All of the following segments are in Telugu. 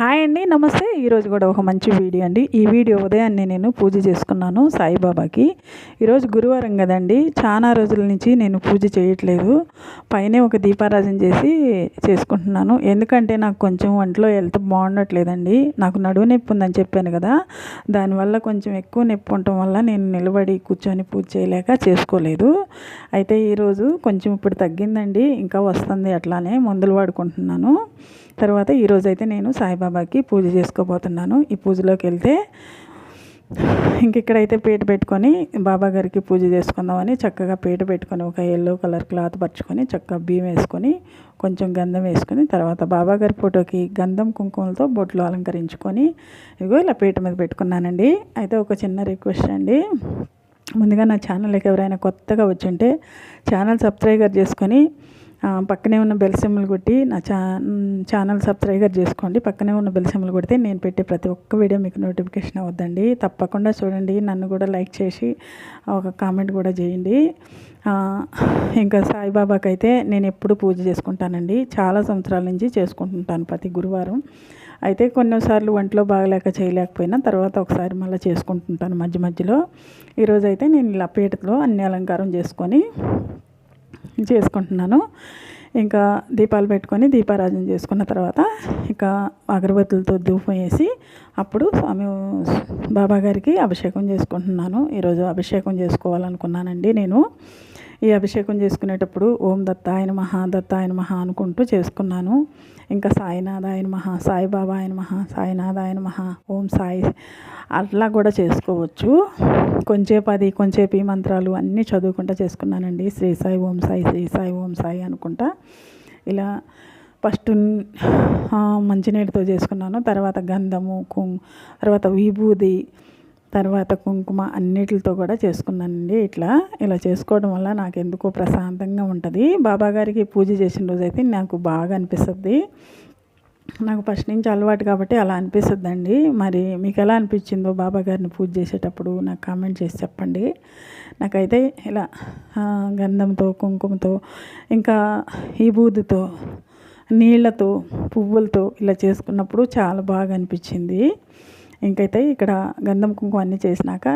హాయ్ అండి నమస్తే. ఈరోజు కూడా ఒక మంచి వీడియో అండి. ఈ వీడియో ఉదయాన్నే నేను పూజ చేసుకున్నాను సాయిబాబాకి. ఈరోజు గురువారం కదండి. చాలా రోజుల నుంచి నేను పూజ చేయట్లేదు. పైనే ఒక దీపారాజన చేసి చేసుకుంటున్నాను. ఎందుకంటే నాకు కొంచెం ఒంట్లో హెల్త్ బాగుండట్లేదండి. నాకు నడువు నొప్పి ఉందని చెప్పాను కదా. దానివల్ల కొంచెం ఎక్కువ నొప్పి ఉండటం వల్ల నేను నిలబడి కూర్చొని పూజ చేయలేక చేసుకోలేదు. అయితే ఈరోజు కొంచెం ఇప్పుడు తగ్గిందండి. ఇంకా వస్తుంది అట్లానే మందులు వాడుకుంటున్నాను. తర్వాత ఈరోజు అయితే నేను సాయిబాబాకి పూజ చేసుకోబోతున్నాను. ఈ పూజలోకి వెళ్తే ఇంక ఇక్కడైతే పీట పెట్టుకొని బాబా గారికి పూజ చేసుకుందామని చక్కగా పీట పెట్టుకొని ఒక ఎల్లో కలర్ క్లాత్ పరుచుకొని చక్కగా బియ్యం వేసుకొని కొంచెం గంధం వేసుకొని తర్వాత బాబా గారి ఫోటోకి గంధం కుంకుమలతో బొట్లు అలంకరించుకొని ఇగో ఇలా పీట మీద పెట్టుకున్నానండి. అయితే ఒక చిన్న రిక్వెస్ట్ అండి. ముందుగా నా ఛానల్కి ఎవరైనా కొత్తగా వచ్చుంటే ఛానల్ సబ్స్క్రైబర్ చేసుకొని పక్కనే ఉన్న బెల్ సిమ్లు కొట్టి నా ఛా ఛానల్ సబ్స్క్రైబర్ చేసుకోండి. పక్కనే ఉన్న బెల్ సిమ్లు కొడితే నేను పెట్టే ప్రతి ఒక్క వీడియో మీకు నోటిఫికేషన్ అవుద్దండి. తప్పకుండా చూడండి. నన్ను కూడా లైక్ చేసి ఒక కామెంట్ కూడా చేయండి. ఇంకా సాయిబాబాకి అయితే నేను ఎప్పుడు పూజ చేసుకుంటానండి. చాలా సంవత్సరాల నుంచి చేసుకుంటుంటాను ప్రతి గురువారం. అయితే కొన్నిసార్లు ఒంట్లో బాగలేక చేయలేకపోయినా తర్వాత ఒకసారి మళ్ళీ చేసుకుంటుంటాను మధ్య మధ్యలో. ఈరోజైతే నేను ఇలా అన్ని అలంకారం చేసుకొని చేసుకుంటున్నాను. ఇంకా దీపాలు పెట్టుకొని దీపారాజన చేసుకున్న తర్వాత ఇంకా అగరబత్తులతో ధూపం వేసి అప్పుడు స్వామి బాబా గారికి అభిషేకం చేసుకుంటున్నాను. ఈరోజు అభిషేకం చేసుకోవాలనుకున్నానండి నేను. ఈ అభిషేకం చేసుకునేటప్పుడు ఓం దత్తాయన మహా దత్తాయన మహా అనుకుంటూ చేసుకున్నాను. ఇంకా సాయినాథాయన మహా సాయిబాబా ఆయన మహా సాయినాథాయన మహా ఓం సాయి అట్లా కూడా చేసుకోవచ్చు. కొంచెంసేపు అది కొంచెంసేపు ఈ మంత్రాలు అన్నీ చదువుకుంటా చేసుకున్నానండి. శ్రీ సాయి ఓం సాయి శ్రీ సాయి ఓం సాయి అనుకుంటా. ఇలా ఫస్ట్ మంచినీటితో చేసుకున్నాను. తర్వాత గంధము కుం తర్వాత విభూది తర్వాత కుంకుమ అన్నిటితో కూడా చేసుకున్నానండి. ఇట్లా ఇలా చేసుకోవడం వల్ల నాకు ఎందుకో ప్రశాంతంగా ఉంటుంది. బాబాగారికి పూజ చేసిన రోజైతే నాకు బాగా అనిపిస్తుంది. నాకు ఫస్ట్ నుంచి అలవాటు కాబట్టి అలా అనిపిస్తుందండి. మరి మీకు ఎలా అనిపించిందో బాబా గారిని పూజ చేసేటప్పుడు నాకు కామెంట్ చేసి చెప్పండి. నాకైతే ఇలా గంధంతో కుంకుమతో ఇంకా ఈ బూదితో నీళ్ళతో పువ్వులతో ఇలా చేసుకున్నప్పుడు చాలా బాగా అనిపించింది. ఇంకైతే ఇక్కడ గంధం కుంకుమ అన్నీ చేసినాక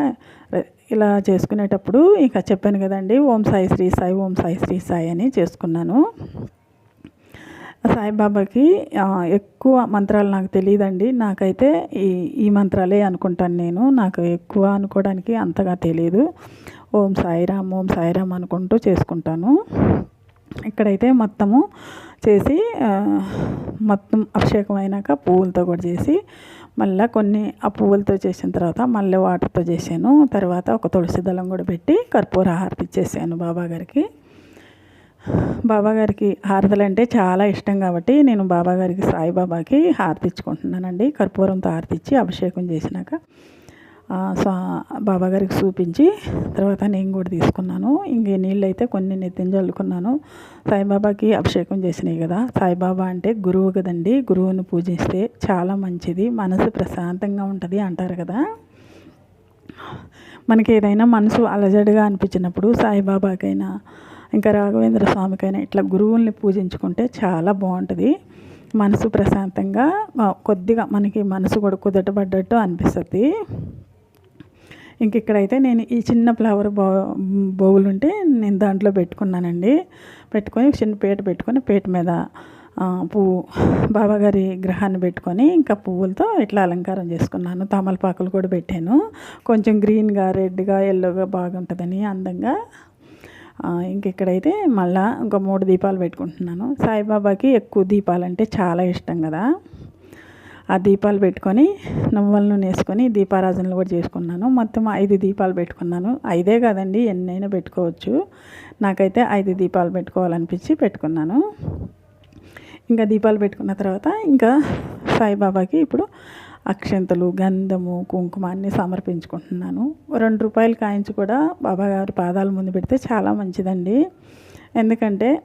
ఇలా చేసుకునేటప్పుడు ఇంకా చెప్పాను కదండి ఓం సాయి శ్రీ సాయి ఓం సాయి శ్రీ సాయి అని చేసుకున్నాను. సాయిబాబాకి ఎక్కువ మంత్రాలు నాకు తెలియదండి. నాకైతే ఈ ఈ మంత్రాలే అనుకుంటాను నేను. నాకు ఎక్కువ అనుకోవడానికి అంతగా తెలియదు. ఓం సాయిరామ్ ఓం సాయిరామ్ అనుకుంటూ చేసుకుంటాను. ఇక్కడైతే మొత్తము చేసి మొత్తం అభిషేకం అయినాక పువ్వులతో కూడా చేసి మళ్ళీ కొన్ని ఆ పువ్వులతో చేసిన తర్వాత మళ్ళీ వాటర్తో చేశాను. తర్వాత ఒక తులసి దళం కూడా పెట్టి కర్పూర హారతి ఇచ్చేసాను బాబాగారికి బాబాగారికి హారతలు అంటే చాలా ఇష్టం కాబట్టి నేను బాబాగారికి సాయిబాబాకి హారతి ఇచ్చుకుంటున్నానండి కర్పూరంతో హారతి ఇచ్చి అభిషేకం చేసినాక. స్వా బాబాగారికి చూపించి తర్వాత నేను కూడా తీసుకున్నాను. ఇంక నీళ్ళు అయితే కొన్ని నెత్తిన చల్లుకున్నాను. సాయిబాబాకి అభిషేకం చేసినాయి కదా. సాయిబాబా అంటే గురువు కదండి. గురువుని పూజిస్తే చాలా మంచిది. మనసు ప్రశాంతంగా ఉంటుంది అంటారు కదా. మనకి ఏదైనా మనసు అలజడిగా అనిపించినప్పుడు సాయిబాబాకైనా ఇంకా రాఘవేంద్ర స్వామికైనా ఇట్లా గురువుల్ని పూజించుకుంటే చాలా బాగుంటుంది. మనసు ప్రశాంతంగా కొద్దిగా మనకి మనసు కూడా కుదటపడ్డట్టు అనిపిస్తుంది. ఇంక ఇక్కడైతే నేను ఈ చిన్న ఫ్లవర్ బౌ బౌల్ ఉంటే నేను దాంట్లో పెట్టుకున్నానండి. పెట్టుకొని చిన్న పీట పెట్టుకొని పీట మీద పువ్వు బాబాగారి గ్రహాన్ని పెట్టుకొని ఇంకా పువ్వులతో ఇట్లా అలంకారం చేసుకున్నాను. తమలపాకులు కూడా పెట్టాను. కొంచెం గ్రీన్గా రెడ్గా ఎల్లోగా బాగుంటుందని అందంగా. ఇంక ఇక్కడైతే మళ్ళా ఇంకా మూడు దీపాలు పెట్టుకుంటున్నాను. సాయిబాబాకి ఎక్కువ దీపాలు అంటే చాలా ఇష్టం కదా. ఆ దీపాలు పెట్టుకొని నువ్వుల నూనె వేసుకొని దీపారాజనలు కూడా చేసుకున్నాను. మొత్తం ఐదు దీపాలు పెట్టుకున్నాను. ఐదే కాదండి ఎన్నైనా పెట్టుకోవచ్చు. నాకైతే ఐదు దీపాలు పెట్టుకోవాలనిపించి పెట్టుకున్నాను. ఇంకా దీపాలు పెట్టుకున్న తర్వాత ఇంకా సాయిబాబాకి ఇప్పుడు అక్షంతలు గంధము కుంకుమ అన్ని సమర్పించుకుంటున్నాను. రెండు రూపాయలు కాయించి కూడా బాబాగారి పాదాల ముందు పెడితే చాలా మంచిదండి. ఎందుకంటే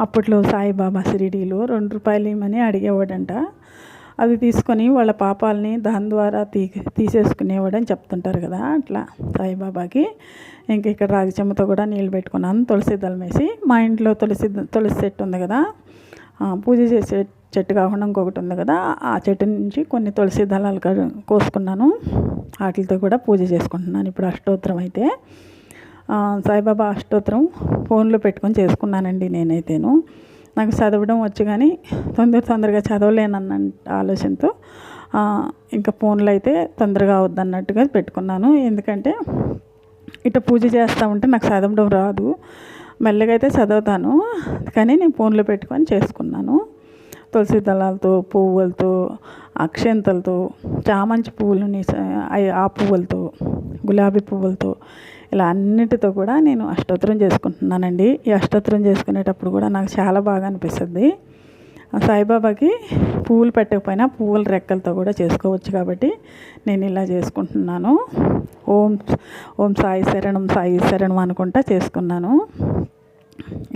అప్పట్లో సాయిబాబా షిరిడీలో రెండు రూపాయలు ఇమ్మని అడిగేవాడంట. అవి తీసుకొని వాళ్ళ పాపాలని దాని ద్వారా తీ తీసేసుకునేవాడని చెప్తుంటారు కదా అట్లా సాయిబాబాకి. ఇంక ఇక్కడ రాగి చెమ్మతో కూడా నీళ్ళు పెట్టుకున్నాను తులసి దళం వేసి. మా ఇంట్లో తులసి తులసి చెట్టు ఉంది కదా పూజ చేసే చెట్టు కాకుండా ఇంకొకటి ఉంది కదా ఆ చెట్టు నుంచి కొన్ని తులసి దళాలు కోసుకున్నాను. వాటితో కూడా పూజ చేసుకుంటున్నాను ఇప్పుడు అష్టోత్తరం అయితే. సాయిబాబా అష్టోత్తరం ఫోన్లో పెట్టుకొని చేసుకున్నానండి నేనైతేను. నాకు చదవడం వచ్చు కానీ తొందర తొందరగా చదవలేనన్న ఆలోచనతో ఇంకా ఫోన్లో అయితే తొందరగా అవుద్దన్నట్టుగా పెట్టుకున్నాను. ఎందుకంటే ఇట పూజ చేస్తూ ఉంటే నాకు చదవడం రాదు. మెల్లగా అయితే చదువుతాను. కానీ నేను ఫోన్లో పెట్టుకొని చేసుకున్నాను. తులసి దళాలతో పువ్వులతో అక్షంతలతో చామంతి పువ్వులని ఆ పువ్వులతో గులాబీ పువ్వులతో ఇలా అన్నిటితో కూడా నేను అష్టోత్తరం చేసుకుంటున్నానండి. ఈ అష్టోత్తరం చేసుకునేటప్పుడు కూడా నాకు చాలా బాగా అనిపిస్తుంది. సాయిబాబాకి పువ్వులు పెట్టకపోయినా పువ్వుల రెక్కలతో కూడా చేసుకోవచ్చు కాబట్టి నేను ఇలా చేసుకుంటున్నాను. ఓం ఓం సాయి శరణం సాయి శరణం అనుకుంటా చేసుకున్నాను.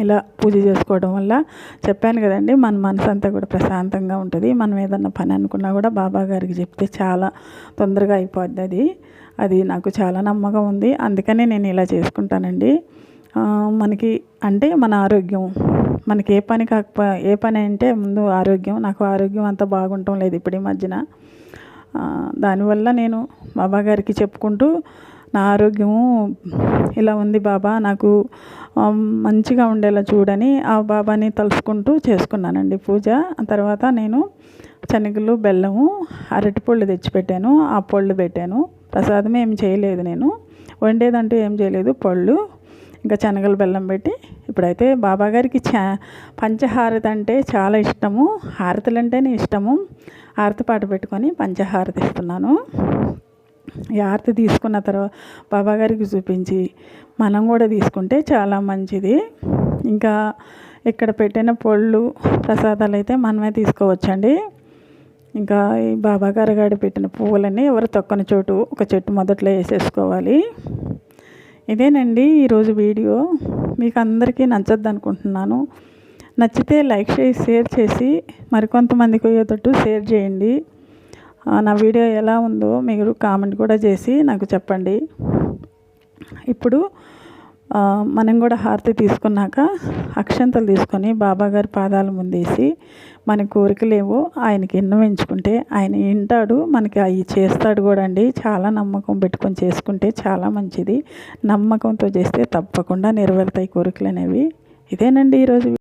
ఇలా పూజ చేసుకోవడం వల్ల చెప్పాను కదండి మన మనసు అంతా కూడా ప్రశాంతంగా ఉంటుంది. మనం ఏదన్నా పని అనుకున్నా కూడా బాబా గారికి చెప్తే చాలా తొందరగా అయిపోద్ది అది. అది నాకు చాలా నమ్మకం ఉంది. అందుకనే నేను ఇలా చేసుకుంటానండి. మనకి అంటే మన ఆరోగ్యం మనకి ఏ పని కాకపో ఏ పని అంటే ముందు ఆరోగ్యం నాకు ఆరోగ్యం అంత బాగుండటం లేదు ఇప్పుడు ఈ మధ్యన. దానివల్ల నేను బాబా గారికి చెప్పుకుంటూ నా ఆరోగ్యము ఇలా ఉంది బాబా నాకు మంచిగా ఉండేలా చూడని ఆ బాబాని తలుసుకుంటూ చేసుకున్నానండి పూజ. తర్వాత నేను శనగలు బెల్లము అరటి పళ్ళు తెచ్చిపెట్టాను ఆ పళ్ళు పెట్టాను. ప్రసాదం ఏం చేయలేదు నేను. వండేదంటూ ఏం చేయలేదు. పళ్ళు ఇంకా శనగలు బెల్లం పెట్టి ఇప్పుడైతే బాబాగారికి చా పంచహారతి అంటే చాలా ఇష్టము. హారతులు అంటేనే ఇష్టము. హారతి పాట పెట్టుకొని పంచహారతి ఇస్తున్నాను. ఈ హారతి తీసుకున్న తర్వాత బాబా గారికి చూపించి మనం కూడా తీసుకుంటే చాలా మంచిది. ఇంకా ఇక్కడ పెట్టిన పళ్ళు ప్రసాదాలు అయితే మనమే తీసుకోవచ్చండి. ఇంకా ఈ బాబాగారు గారు పెట్టిన పువ్వులన్నీ ఎవరు తొక్కని చోటు ఒక చెట్టు మొదట్లో వేసేసుకోవాలి. ఇదేనండి ఈరోజు వీడియో. మీకు అందరికీ నచ్చద్దు అనుకుంటున్నాను నచ్చితే లైక్ చేసి షేర్ చేసి మరికొంతమందికి అయ్యేటట్టు షేర్ చేయండి. నా వీడియో ఎలా ఉందో మీరు కామెంట్ కూడా చేసి నాకు చెప్పండి. ఇప్పుడు మనం కూడా హారతి తీసుకున్నాక అక్షంతలు తీసుకొని బాబా గారి పాదాల ముందేసి మన కోరికలేవో ఆయనకి ఎన్నవించుకుంటే ఆయన వింటాడు మనకి అవి చేస్తాడు కూడా అండి. చాలా నమ్మకం పెట్టుకొని చేసుకుంటే చాలా మంచిది. నమ్మకంతో చేస్తే తప్పకుండా నెరవేరుతాయి కోరికలు అనేవి. ఇదేనండి ఈరోజు